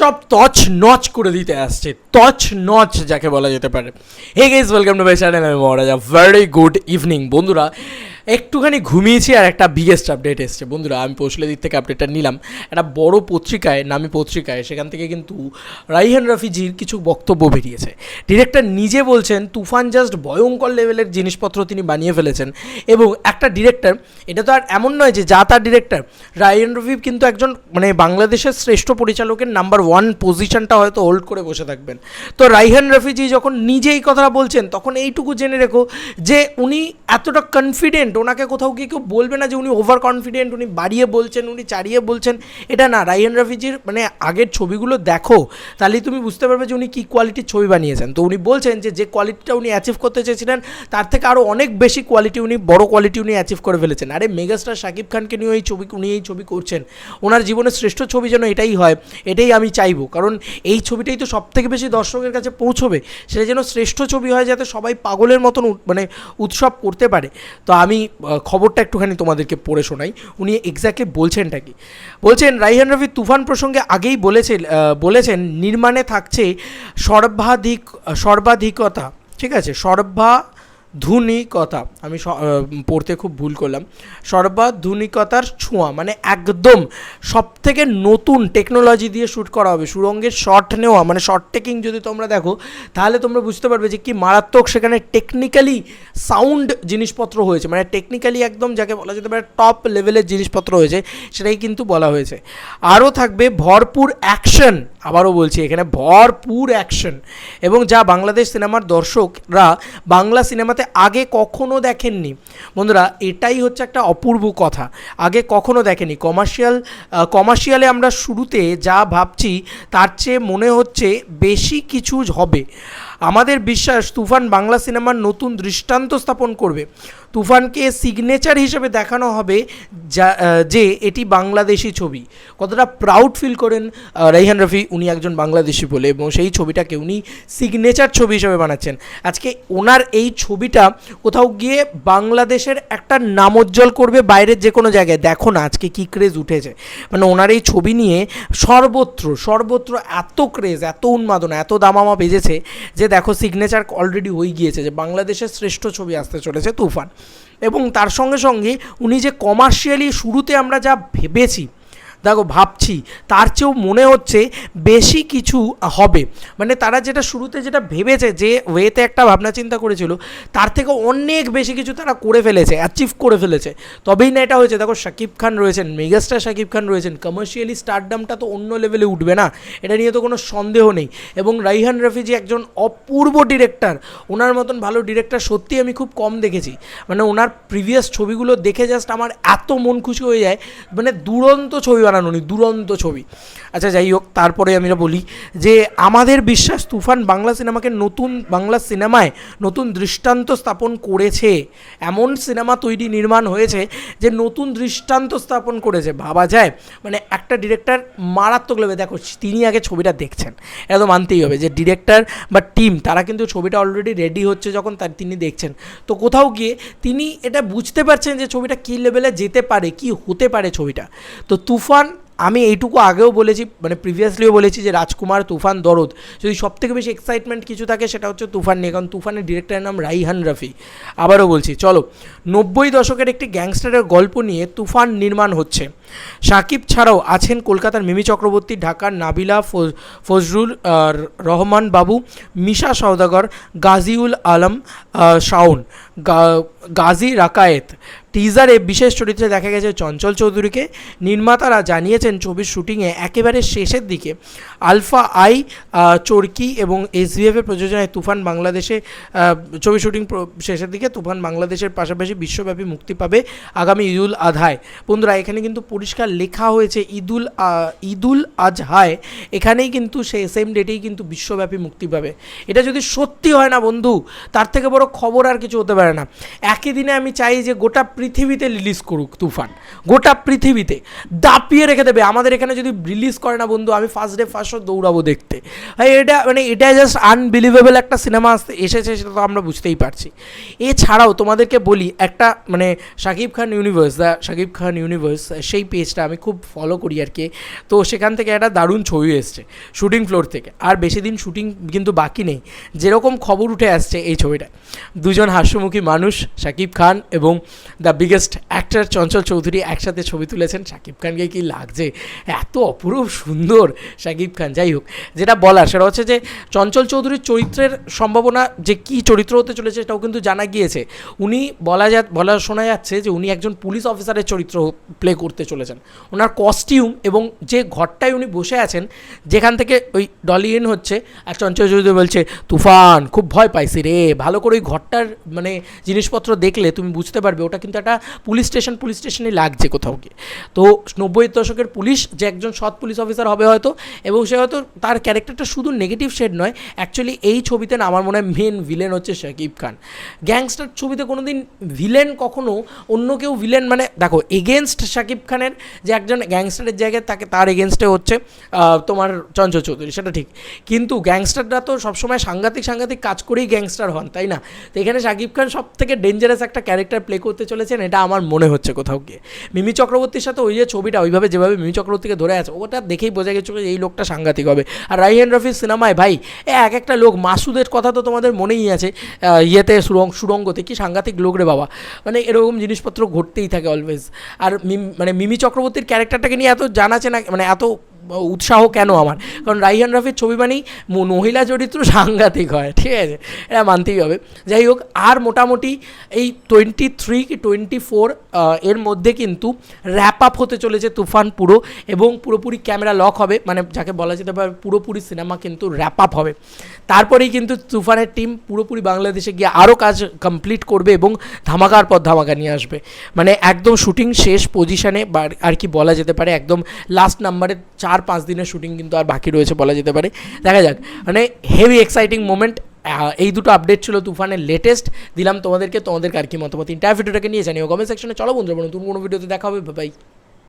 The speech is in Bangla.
সব তছ নচ করে দিতে আসছে। তছ নচ যাকে বলা যেতে পারে। Hey guys welcome to my channel আমি মহারাজা। ভেরি গুড ইভিনিং বন্ধুরা। একটুখানি ঘুমিয়েছি আর একটা বিগেস্ট আপডেট এসছে। বন্ধুরা, আমি পৌঁছলে দিক থেকে আপডেটটা নিলাম। একটা বড় পত্রিকায়, নামি পত্রিকায়, সেখান থেকে কিন্তু রাইহান রাফিজির কিছু বক্তব্য বেরিয়েছে। ডিরেক্টর নিজে বলছেন, তুফান জাস্ট ভয়ঙ্কর লেভেলের জিনিসপত্র তিনি বানিয়ে ফেলেছেন। এবং একটা ডিরেক্টর এটা তো আর এমন নয় যে যা তার ডিরেক্টর রায়ন রফি কিন্তু একজন মানে বাংলাদেশের শ্রেষ্ঠ পরিচালকের নাম্বার ওয়ান পজিশনটা হয়তো হোল্ড করে বসে থাকবেন। তো রাইহান রফিজি যখন নিজেই কথাটা বলছেন, তখন এইটুকু জেনে রেখো যে উনি এতটা কনফিডেন্ট ওনাকে কোথাও গিয়ে কেউ বলবে না যে উনি ওভার কনফিডেন্ট উনি বাড়িয়ে বলছেন, উনি চারিয়ে বলছেন। এটা না রাইহান রফিজির মানে আগের ছবিগুলো দেখো, তাহলেই তুমি বুঝতে পারবে যে উনি কী কোয়ালিটির ছবি বানিয়েছেন। তো উনি বলছেন যে যে কোয়ালিটিটা উনি অ্যাচিভ করতে চেয়েছিলেন, তার থেকে আরও অনেক বেশি কোয়ালিটি উনি, বড় কোয়ালিটি উনি অ্যাচিভ করে ফেলেছেন। আরে মেগাস্টার শাকিব খানকে নিয়ে এই ছবি, উনি এই ছবি করছেন। ওনার জীবনের শ্রেষ্ঠ ছবি যেন এটাই হয়, এটাই আমি চাইব। কারণ এই ছবিটাই তো সব থেকে বেশি দর্শকের কাছে পৌঁছবে, সেটা যেন শ্রেষ্ঠ ছবি হয়, যাতে সবাই পাগলের মতন মানে উৎসব করতে পারে। তো আমি খবরটা একটুখানি তোমাদেরকে পড়ে শোনাই। উনি এক্স্যাক্টলি বলছেনটা কি? বলছেন, রাইহান রফি তুফান প্রসঙ্গে আগেই বলেছে বলেছেন, নির্মাণে থাকছে সর্বাধিক, সর্বাধিকতা, ঠিক আছে, সর্বাধুনিকতা, আমি স- পড়তে খুব ভুল করলাম, সর্বাধুনিকতার ছোঁয়া মানে একদম সব থেকে নতুন টেকনোলজি দিয়ে শ্যুট করা হবে, সুরঙ্গের শট নেওয়া মানে শর্ট টেকিং যদি তোমরা দেখো, তাহলে তোমরা বুঝতে পারবে যে কি মারাত্মক সেখানে টেকনিক্যালি সাউন্ড জিনিসপত্র হয়েছে। মানে টেকনিক্যালি একদম যাকে বলা যেতে পারে টপ লেভেলের জিনিসপত্র হয়েছে, সেটাই কিন্তু বলা হয়েছে। আরও থাকবে ভরপুর অ্যাকশন আবারও বলছি, এখানে ভরপুর অ্যাকশন এবং যা বাংলাদেশ সিনেমার দর্শকরা বাংলা সিনেমাতে আগে কখনো দেখেননি। বন্ধুরা, এটাই হচ্ছে একটা অপূর্ব কথা। আগে কখনো দেখেনি। কমার্শিয়াল কমার্শিয়ালে আমরা শুরুতে যা ভাবছি তার চেয়ে মনে হচ্ছে বেশি কিছু হবে। আমাদের বিশ্বাস তুফান বাংলা সিনেমার নতুন দৃষ্টান্ত স্থাপন করবে। তুফানকে সিগনেচার হিসেবে দেখানো হবে যা যে এটি বাংলাদেশি ছবি। কতটা প্রাউড ফিল করেন রাইহান রফি, উনি একজন বাংলাদেশি বলে, এবং সেই ছবিটাকে উনি সিগনেচার ছবি হিসেবে বানাচ্ছেন। আজকে ওনার এই ছবিটা কোথাও গিয়ে বাংলাদেশের একটা নামোজ্জ্বল করবে বাইরের যে কোনো জায়গায়। দেখো না আজকে কী ক্রেজ উঠেছে। মানে ওনার এই ছবি নিয়ে সর্বত্র সর্বত্র এত ক্রেজ এত উন্মাদনা, এত দামামা বেজেছে যে দেখো সিগনেচার অলরেডি হয়ে গিয়েছে যে বাংলাদেশের শ্রেষ্ঠ ছবি আসতে চলেছে তুফান। এবং তার সঙ্গে সঙ্গে উনি যে কমার্শিয়ালি শুরুতে আমরা যা ভেবেছি দেখো ভাবছি, তার চেয়েও মনে হচ্ছে বেশি কিছু হবে। মানে তারা যেটা শুরুতে যেটা ভেবেছে যে ওয়েতে একটা ভাবনা চিন্তা করেছিল, তার থেকে অনেক বেশি কিছু তারা করে ফেলেছে অ্যাচিভ করে ফেলেছে। তবেই না এটা হয়েছে, দেখো শাকিব খান রয়েছেন মেগাস্টার শাকিব খান রয়েছেন কমার্শিয়ালি স্টারডামটা তো অন্য লেভেলে উঠবে না, এটা নিয়ে তো কোনো সন্দেহ নেই। এবং রাইহান রফিজি একজন অপূর্ব ডিরেক্টর ওনার মতন ভালো ডিরেক্টর সত্যি আমি খুব কম দেখেছি। মানে ওনার প্রিভিয়াস ছবিগুলো দেখে জাস্ট আমার এত মন খুশি হয়ে যায় মানে দুরন্ত ছবি উনি, দুরন্ত ছবি। আচ্ছা যাই হোক, তারপরে আমি বলি যে, আমাদের বিশ্বাস তুফান বাংলা সিনেমাকে নতুন, বাংলা সিনেমায় নতুন দৃষ্টান্ত স্থাপন করেছে। এমন সিনেমা তৈরি নির্মাণ হয়েছে যে, নতুন দৃষ্টান্ত স্থাপন করেছে। ভাবা যায় মানে একটা ডিরেক্টর মারাত্মক লেবে দেখো, তিনি আগে ছবিটা দেখছেন। এটা তো মানতেই হবে যে, ডিরেক্টর বা টিম, তারা কিন্তু ছবিটা অলরেডি রেডি হচ্ছে যখন তার, তিনি দেখছেন। তো কোথাও গিয়ে তিনি এটা বুঝতে পারছেন যে, ছবিটা কী লেভেলে যেতে পারে, কি হতে পারে ছবিটা। তো তুফান আমি এইটুকু আগেও বলেছি মানে প্রিভিয়াসলিও বলেছি যে রাজকুমার, তুফান, দরদ। যদি সব থেকে বেশি এক্সাইটমেন্ট কিছু থাকে সেটা হচ্ছে তুফান নিয়ে, কারণ তুফানের ডিরেক্টরের নাম রাইহান রফি। আবারও বলছি, চলো। নব্বই দশকের একটি গ্যাংস্টারের গল্প নিয়ে তুফান নির্মাণ হচ্ছে। সাকিব ছাড়াও আছেন কলকাতার মিমি চক্রবর্তী, ঢাকার নাবিলা ফজরুল রহমান বাবু, মিশা সওদাগর, গাজিউল আলম শাওন। গাজী রাকায়েত। টিজারে বিশেষ চরিত্রে দেখা গেছে চঞ্চল চৌধুরীকে। নির্মাতারা জানিয়েছেন ছবির শুটিংয়ে একেবারে শেষের দিকে। আলফা আই চরকি এবং এসভিএফের প্রযোজনায় তুফান বাংলাদেশে ছবি শুটিং শেষের দিকে তুফান বাংলাদেশের পাশাপাশি বিশ্বব্যাপী মুক্তি পাবে আগামী ঈদুল আধায়। বন্ধুরা, এখানে কিন্তু পরিষ্কার লেখা হয়েছে ঈদুল ঈদুল আজহায়। এখানেই কিন্তু সে সেম ডেটেই কিন্তু বিশ্বব্যাপী মুক্তি পাবে। এটা যদি সত্যি হয় না বন্ধু, তার থেকে বড় খবর আর কিছু হতে পারে না। একই দিনে আমি চাই যে গোটা পৃথিবীতে রিলিজ করুক তুফান। গোটা পৃথিবীতে দাপিয়ে রেখে দেবে। আমাদের এখানে যদি রিলিজ করে না বন্ধু, আমি ফার্স্ট ডে ফার্স্ট শো দৌড়াবো দেখতে। এটা মানে এটা জাস্ট আনবিলিভেবল একটা সিনেমা আসতে এসেছে, সেটা তো আমরা বুঝতেই পারছি। এছাড়াও তোমাদেরকে বলি, একটা মানে Shakib Khan Universe the Shakib Khan Universe সেই পেজটা আমি খুব ফলো করি আর কি। তো সেখান থেকে একটা দারুণ ছবি এসছে শুটিং ফ্লোর থেকে। আর বেশি দিন শুটিং কিন্তু বাকি নেই। যেরকম খবর উঠে আসছে এই ছবিটা, দুজন হাস্যমুখী মানুষ শাকিব খান এবং the biggest actor Chanchal Chowdhury একসাথে ছবি তুলেছেন। শাকিব খানকে কি লাগছে? এত অপরূপ সুন্দর শাকিব খান। যাই হোক, যেটা বলার সেটা হচ্ছে যে চঞ্চল চৌধুরীর চরিত্রের সম্ভাবনা যে কি চরিত্র হতে চলেছে সেটাও কিন্তু জানা গিয়েছে। উনি বলা যা, বলা শোনা যাচ্ছে যে উনি একজন পুলিশ অফিসারের চরিত্র প্লে করতে চলেছেন। ওনার কস্টিউম এবং যে ঘরটায় উনি বসে আছেন, যেখান থেকে ওই ডলি ইন হচ্ছে, আর চঞ্চল চৌধুরী বলছে, তুফান, খুব ভয় পাইছি রে। ভালো করে ওই ঘরটার মানে জিনিসপত্র দেখলে তুমি বুঝতে পারবে, ওটা কিন্তু একটা পুলিশ স্টেশন, পুলিশ স্টেশনে লাগছে কোথাও গিয়ে। তো নব্বই দশকের পুলিশ, যে একজন সৎ পুলিশ অফিসার হবে হয়তো, এবং সে হয়তো তার ক্যারেক্টারটা শুধু নেগেটিভ শেড নয় অ্যাকচুয়ালি এই ছবিতে না আমার মনে হয় মেন ভিলেন হচ্ছে শাকিব খান। গ্যাংস্টার ছবিতে কোনো দিন ভিলেন কখনো অন্য কেউ ভিলেন মানে দেখো এগেনস্ট শাকিব খানের যে একজন গ্যাংস্টারের জায়গায় তাকে তার এগেনস্টে হচ্ছে তোমার চঞ্চল চৌধুরী, সেটা ঠিক। কিন্তু গ্যাংস্টাররা তো সবসময় সাংঘাতিক সাংঘাতিক কাজ করেই গ্যাংস্টার হন, তাই না? তো এখানে শাকিব খান সব থেকে ডেঞ্জারাস একটা ক্যারেক্টার প্লে করতে চলেছেন, এটা আমার মনে হচ্ছে কোথাও গিয়ে। মিমি চক্রবর্তীর সাথে ওই যে ছবিটা, ওইভাবে যেভাবে মিমি চক্রবর্তীকে ধরে আছে, ওটা দেখেই বোঝা গেছিল যে এই লোকটা সাংঘাতিক হবে। আর রাইহান রফির সিনেমায় ভাই এক একটা লোক, মাসুদের কথা তো তোমাদের মনেই আছে ইয়েতে সুরং সুরঙ্গতে কি সাংঘাতিক লোক রে বাবা। মানে এরকম জিনিসপত্র ঘটতেই থাকে অলওয়েজ আর মানে মিমি চক্রবর্তীর ক্যারেক্টারটাকে নিয়ে এত জানাছে না মানে এত উৎসাহ কেন আমার? কারণ রাইহান রাফির ছবি মানেই মহিলা চরিত্র সাংঘাতিক হয়, ঠিক আছে? এটা মানতেই হবে। যাই হোক, আর মোটামুটি এই টোয়েন্টি থ্রি কি টোয়েন্টি ফোর এর মধ্যে কিন্তু র্যাপ আপ হতে চলেছে তুফান পুরো এবং পুরোপুরি ক্যামেরা লক হবে। মানে যাকে বলা যেতে পারে পুরোপুরি সিনেমা কিন্তু র্যাপ আপ হবে। তারপরেই কিন্তু তুফানের টিম পুরোপুরি বাংলাদেশে গিয়ে আরও কাজ কমপ্লিট করবে এবং ধামাকার পর ধামাকা নিয়ে আসবে। মানে একদম শুটিং শেষ পজিশনে আর কি বলা যেতে পারে, একদম লাস্ট নাম্বারে চার পাঁচ দিনের শুটিং কিন্তু আর বাকি রয়েছে বলা যেতে পারে। দেখা যাক। মানে হেভি এক্সাইটিং মোমেন্ট এই দুটো আপডেট ছিল তুফানের লেটেস্ট দিলাম তোমাদেরকে, তোমাদের আর কি মতামত? ইন্টার ভিডিওটাকে নিয়ে জানিও। কমেন্ট সেকশনে চলো বন্ধুরা তুমি কোনো ভিডিওতে দেখা হবে। বাই